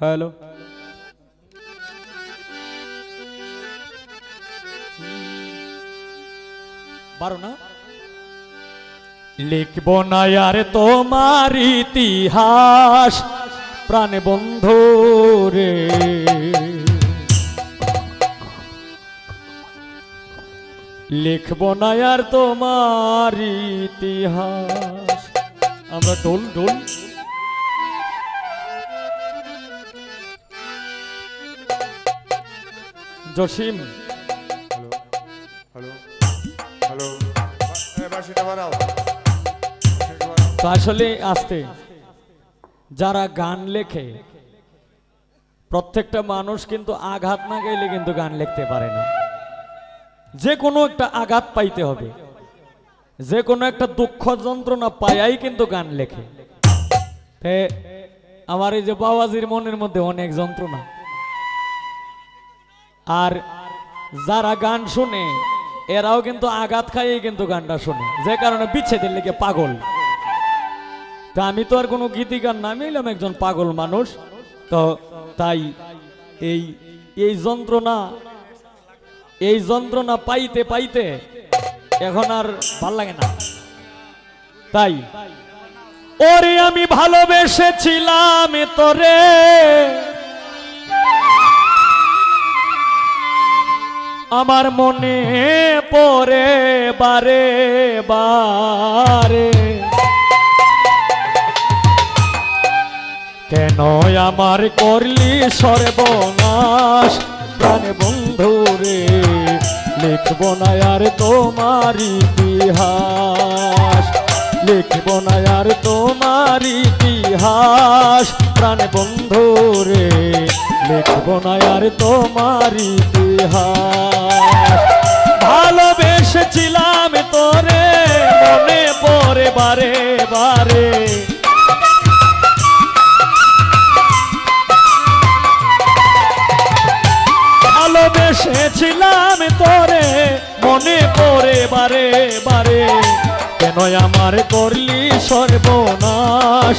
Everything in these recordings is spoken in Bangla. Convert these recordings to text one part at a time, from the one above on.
হ্যালো বারো না? লিখব না আর তোমার ইতিহাস প্রাণে বন্ধু রে। লিখব না আর তোমার ইতিহাস। আমরা ডোল ডোল জসিম। তো আসলে আসতে। যারা গান লেখে প্রত্যেকটা মানুষ কিন্তু আঘাত না গেলে কিন্তু গান লিখতে পারে না। যে কোনো একটা আঘাত পাইতে হবে। যে কোনো একটা দুঃখ যন্ত্রণা পায়াই কিন্তু গান লেখে। আমার এই যে বাবাজির মনের মধ্যে অনেক যন্ত্রণা। আর যারা গান শুনে, এরাও কিন্তু আঘাত খাইয়ে কিন্তু গানটা শুনে। যে কারণে বিচ্ছেদের লেগে পাগল। তা আমি তো আর কোনো গীতিকার নামে এলাম একজন পাগল মানুষ। তো তাই এই এই যন্ত্রণা এই যন্ত্রণা পাইতে পাইতে এখন আর ভালো লাগে না। তাই, ওরে আমি ভালোবেসেছিলাম তোরে। আমার মনে পড়ে বারে বারে। কেন আমার করলি সর্বনাশ? প্রাণে বন্ধু রে, লিখব না আর তোমার ইতিহাস। লিখব না আর তোমার ইতিহাস। প্রাণে বন্ধু রে লিখব না আর তোমার ভালোবেসেছিলাম তোরে, মনে পড়ে বারে বারে। ভালোবেসেছিলাম তোরে, মনে পড়ে বারে বারে। কেন আমার করলি সর্বনাশ?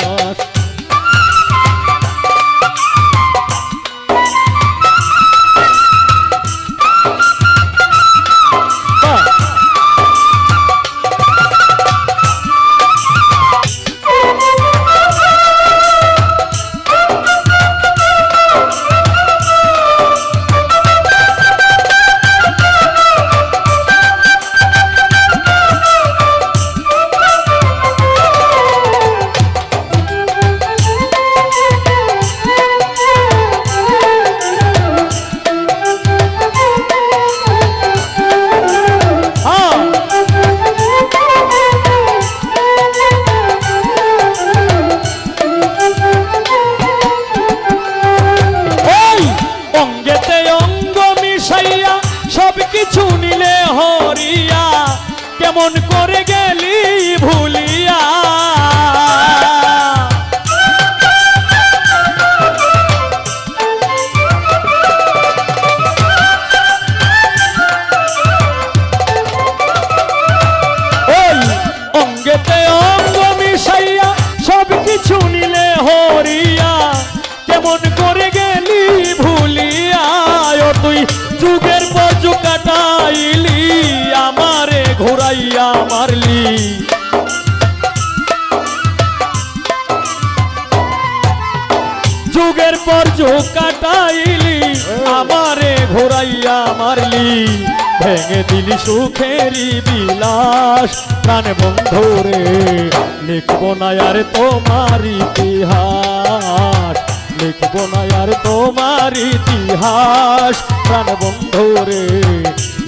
কেমন করে গেলি ভুলিয়া? ঘোরাইয়া মারলি, ভেঙে দিলি সুখেরই বিলাস। প্রাণ বন্ধু রে, লিখব না আর তোমার ইতিহাস। লিখব না আর তোমার ইতিহাস। প্রাণ বন্ধু রে,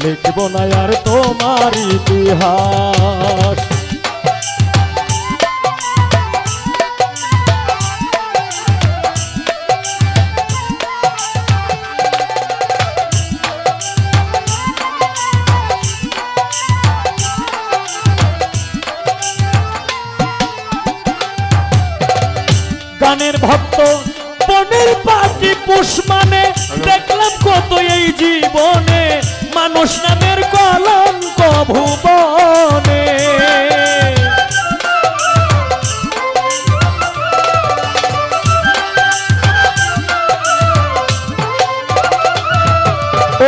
লিখব না আর তোমার ইতিহাস। গানের ভক্ত। বনের পাখি পুষ মানে দেখলাম কত এই জীবনে। মানুষ নামের কলঙ্ক ভুবনে।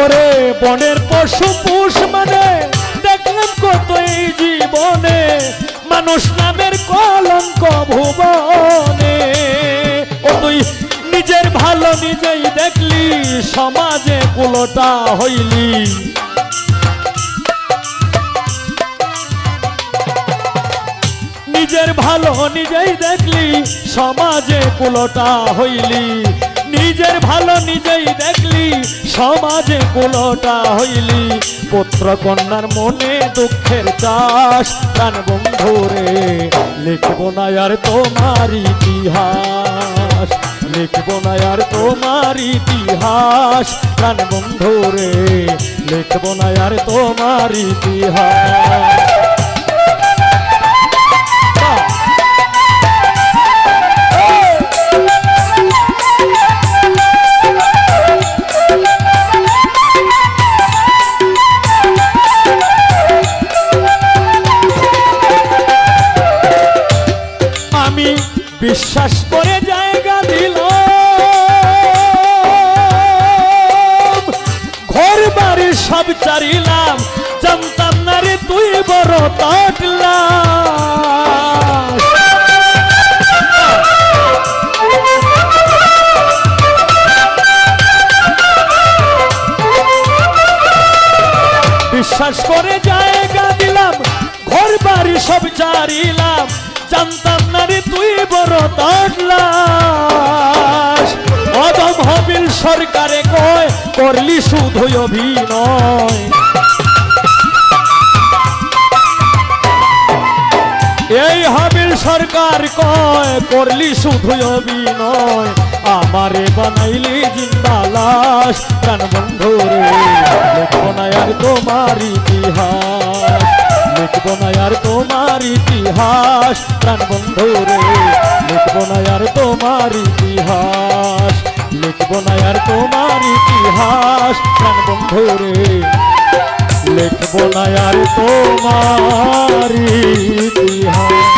ওরে, বনের পশু পুষ মানে দেখলাম কত এই জীবনে। মানুষ নামের কলঙ্ক ভুবনে। ও তুই নিজের ভালো নিজেই দেখলি, সমাজে কুলোটা হইলি। নিজের ভালো নিজেই দেখলি, সমাজে কুলোটা হইলি। নিজের ভালো নিজেই দেখলি, সমাজে কুলোটা হইলি। পুত্র কন্যার মনে দুঃখের চাষ, প্রাণ বন্ধুরে লিখব না আর তোমার ইতিহাস। লিখব না আর তোমার ইতিহাস। প্রাণ বন্ধুরে লিখব না আর তোমার ইতিহাস। সব চারিলাম, জানতাম না রে তুই বড় পাটলা বিশ্বাস করে জায়গা দিলাম, ঘর বাড়ি সব চারিলাম, জানতাম না রে তুই বড় অদম সরকারে কয়, করলি শুধু অভিনয়। এই হাবিল সরকার কয়, করলি শুধু অভিনয়। আমারে বানাইলি জিন্দা লাশ। প্রাণ বন্ধু রে লিখব তোমার ইতিহাস। লিখব তোমার ইতিহাস। প্রাণ বন্ধু রে লিখব তোমার ইতিহাস। লিখব না আর তোমার ইতিহাস। প্রাণ বন্ধু রে লিখব না আর তোমার ইতিহাস।